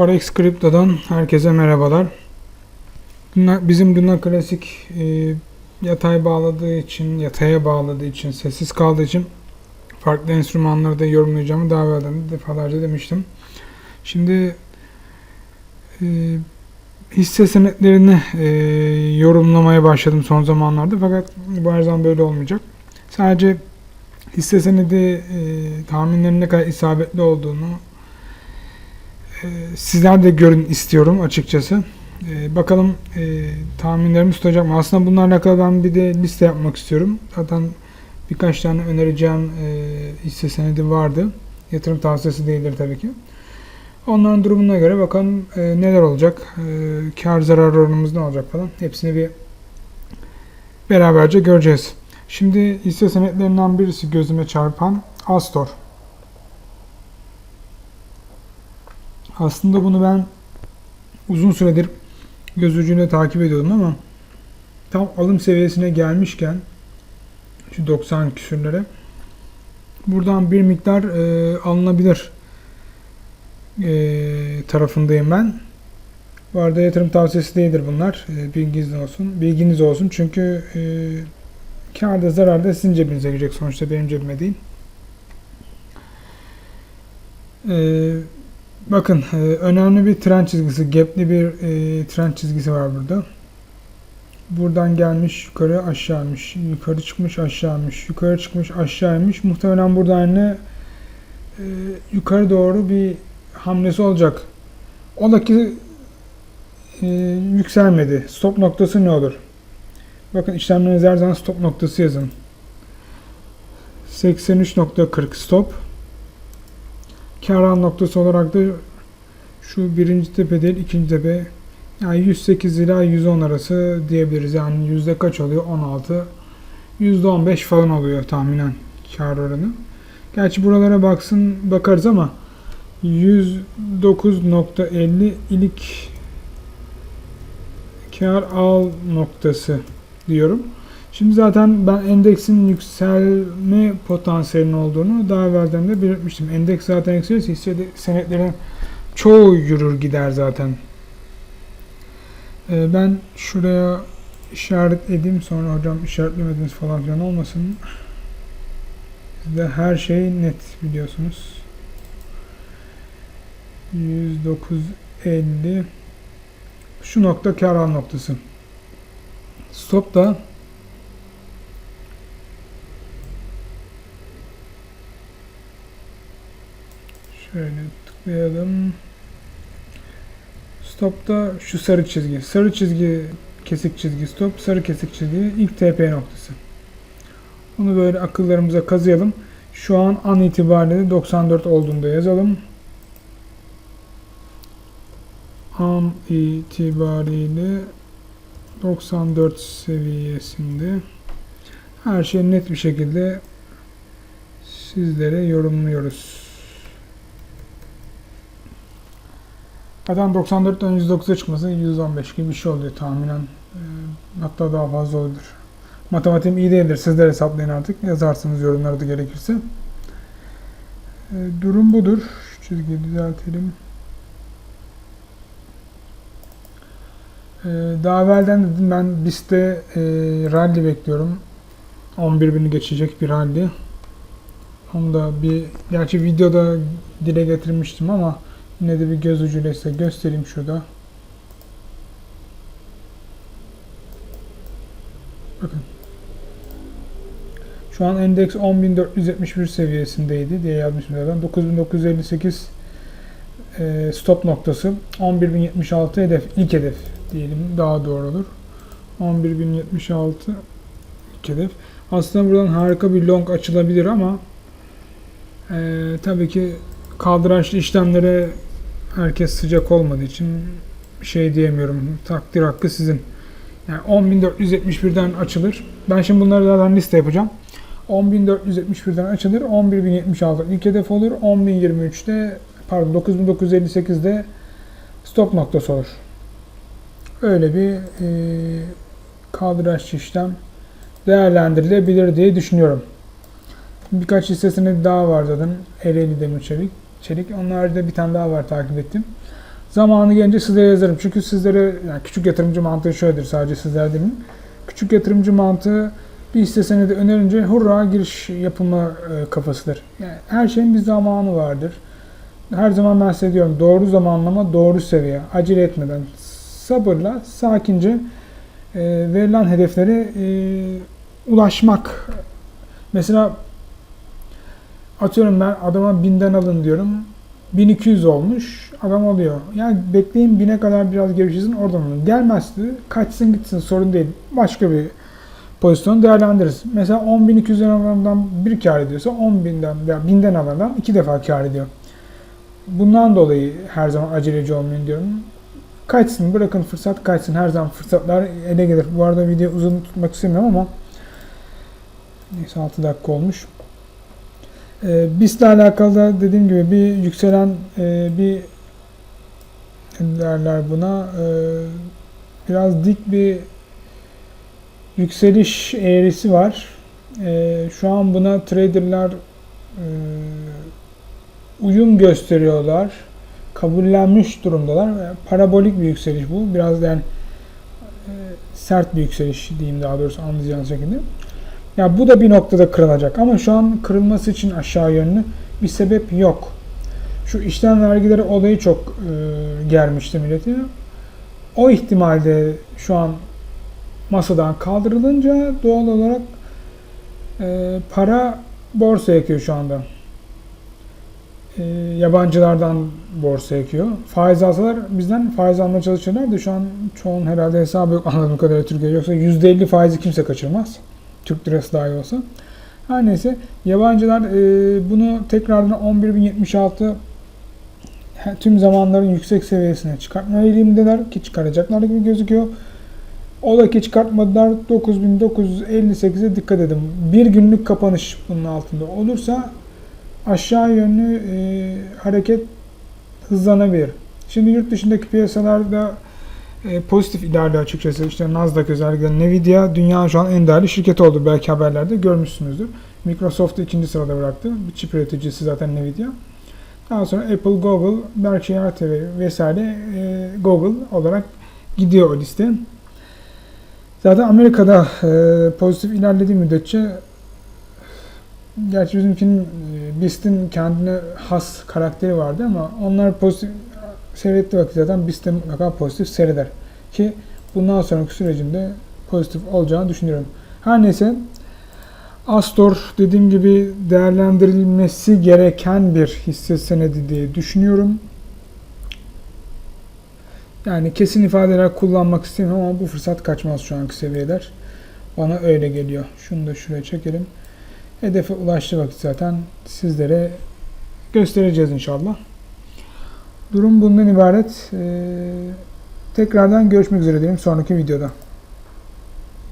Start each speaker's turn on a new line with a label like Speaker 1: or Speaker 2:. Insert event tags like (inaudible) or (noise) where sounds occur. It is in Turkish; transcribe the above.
Speaker 1: Forex Crypto'dan herkese merhabalar. Bizim Luna Klasik e, yatay bağladığı için, yataya bağladığı için, sessiz kaldığı için farklı enstrümanları da yorumlayacağımı daha evvelden de defalarca demiştim. Şimdi e, hisse senetlerini e, yorumlamaya başladım son zamanlarda fakat bu her zaman böyle olmayacak. Sadece hisse senedi e, tahminlerinin ne kadar isabetli olduğunu sizler de görün istiyorum açıkçası. E, bakalım e, tahminlerimiz tutacak mı? Aslında bunlarla alakalı ben bir de liste yapmak istiyorum. Zaten birkaç tane önereceğim e, hisse senedi vardı. Yatırım tavsiyesi değildir tabii ki. Onların durumuna göre bakalım e, neler olacak, e, kar zarar oranımız ne olacak falan. Hepsini bir beraberce göreceğiz. Şimdi hisse senetlerinden birisi gözüme çarpan Astor. Aslında bunu ben uzun süredir göz ucuyla takip ediyordum ama tam alım seviyesine gelmişken şu 90 küsürlere buradan bir miktar e, alınabilir e, tarafındayım ben. Bu arada yatırım tavsiyesi değildir bunlar. E, bilginiz olsun. Bilginiz olsun. Çünkü e, kârda zararda sizin cebinize girecek sonuçta benim cebime değil. E, bakın e, önemli bir tren çizgisi, gapli bir e, tren çizgisi var burada. Buradan gelmiş yukarı aşağıymış. Yukarı çıkmış aşağıymış. Yukarı çıkmış aşağıymış. Muhtemelen buradan yine e, yukarı doğru bir hamlesi olacak. Ola ki e, yükselmedi. Stop noktası ne olur? Bakın işlemleriniz her zaman stop noktası yazın. 83.40 stop. Kar al noktası olarak da şu birinci tepe değil ikinci tepe. Yani 108 ila 110 arası diyebiliriz. Yani yüzde kaç oluyor? 16. Yüzde 15 falan oluyor tahminen kar oranı. Gerçi buralara baksın bakarız ama 109.50 ilk kar al noktası diyorum. Şimdi zaten ben endeksin yükselme potansiyelinin olduğunu daha evvelden de belirtmiştim. Endeks zaten yükselirse hisse senetlerin çoğu yürür gider zaten. Ee, ben şuraya işaret edeyim sonra hocam işaretlemediniz falan filan olmasın. Bizde her şey net biliyorsunuz. 109.50 şu nokta kar noktası. Stop da şöyle tıklayalım. Stop da şu sarı çizgi. Sarı çizgi kesik çizgi stop, sarı kesik çizgi ilk TP noktası. Bunu böyle akıllarımıza kazıyalım. Şu an an itibariyle 94 olduğunda yazalım. An itibariyle 94 seviyesinde her şey net bir şekilde sizlere yorumluyoruz. Zaten 94'ten 109'a çıkması 115 gibi bir şey oluyor tahminen. Ee, Hatta daha fazla olur. Matematiğim iyi değildir. Sizler hesaplayın artık. Yazarsınız yorumlarda gerekirse. Ee, Durum budur. Şu çizgiyi düzeltelim. Ee, Daha evvelden dedim ben BIST'te e, rally bekliyorum. 11 bini geçecek bir rally. Onu da bir, gerçi videoda dile getirmiştim ama yine de bir göz ucuyla size göstereyim şurada. Bakın. Şu an endeks 10.471 seviyesindeydi diye yazmışım zaten. 9.958 e, stop noktası. 11.076 hedef, ilk hedef diyelim daha doğru olur. 11.076 ilk hedef. Aslında buradan harika bir long açılabilir ama e, tabii ki kaldıraçlı işlemlere herkes sıcak olmadığı için şey diyemiyorum. Takdir hakkı sizin. Yani 10.471'den açılır. Ben şimdi bunları zaten liste yapacağım. 10.471'den açılır. 11.076 ilk hedef olur. 10.023'te pardon 9.958'de stop noktası olur. Öyle bir e, kaldıraçlı işlem değerlendirilebilir diye düşünüyorum. Birkaç hissesinde daha var zaten. Ereğli Demir Çelik. Çelik. Onun haricinde bir tane daha var takip ettim. Zamanı gelince sizlere yazarım. Çünkü sizlere yani küçük yatırımcı mantığı şöyledir sadece sizler değil mi? Küçük yatırımcı mantığı bir hisse senedi önerince hurra giriş yapılma e, kafasıdır. Yani her şeyin bir zamanı vardır. Her zaman ben size diyorum doğru zamanlama, doğru seviye. Acele etmeden, sabırla, sakince e, verilen hedeflere e, ulaşmak. Mesela atıyorum ben adama binden alın diyorum. 1200 olmuş. Adam alıyor. Yani bekleyin bine kadar biraz gevşesin oradan alın. Gelmezse kaçsın gitsin sorun değil. Başka bir pozisyon değerlendiririz. Mesela 10.200'den alandan bir kar ediyorsa 10.000'den veya 1000'den alandan iki defa kar ediyor. Bundan dolayı her zaman aceleci olmayın diyorum. Kaçsın bırakın fırsat kaçsın. Her zaman fırsatlar ele gelir. Bu arada video uzun tutmak istemiyorum ama neyse 6 dakika olmuş. Ee, BIST'le alakalı da dediğim gibi bir yükselen e, bir derler buna e, biraz dik bir yükseliş eğrisi var. E, şu an buna traderlar e, uyum gösteriyorlar. Kabullenmiş durumdalar. E, Parabolik bir yükseliş bu. Biraz yani e, sert bir yükseliş diyeyim daha doğrusu anlayacağınız şekilde. Ya bu da bir noktada kırılacak ama şu an kırılması için aşağı yönlü bir sebep yok. Şu işlem vergileri olayı çok e, germişti milleti. O ihtimalde şu an masadan kaldırılınca doğal olarak e, para borsa ekiyor şu anda. E, yabancılardan borsa ekiyor. Faiz alsalar bizden faiz almaya çalışıyorlar da şu an çoğun herhalde hesabı yok (laughs) anladığım kadarıyla Türkiye. Yoksa %50 faizi kimse kaçırmaz. Türk lirası dahi olsa. Her neyse yabancılar e, bunu tekrardan 11.076 he- tüm zamanların yüksek seviyesine çıkartma eğilimindeler ki çıkaracaklar gibi gözüküyor. Ola ki çıkartmadılar 9958'e dikkat edin. Bir günlük kapanış bunun altında olursa aşağı yönlü e, hareket hızlanabilir. Şimdi yurt dışındaki piyasalarda e, pozitif ilerliyor açıkçası. İşte Nasdaq özellikle Nvidia dünyanın şu an en değerli şirketi oldu. Belki haberlerde görmüşsünüzdür. Microsoft'u ikinci sırada bıraktı. Bir çip üreticisi zaten Nvidia. Daha sonra Apple, Google, Berkshire Hathaway vesaire e, Google olarak gidiyor o liste. Zaten Amerika'da e, pozitif ilerlediği müddetçe gerçi bizimkinin e, BIST'in kendine has karakteri vardı ama onlar pozitif seyrettiği vakit zaten BIST mutlaka pozitif seyreder. Ki bundan sonraki sürecinde pozitif olacağını düşünüyorum. Her neyse Astor dediğim gibi değerlendirilmesi gereken bir hisse senedi diye düşünüyorum. Yani kesin ifadeler kullanmak istemiyorum ama bu fırsat kaçmaz şu anki seviyeler. Bana öyle geliyor. Şunu da şuraya çekelim. Hedefe ulaştı vakit zaten sizlere göstereceğiz inşallah. Durum bundan ibaret. Ee, tekrardan görüşmek üzere diyelim sonraki videoda.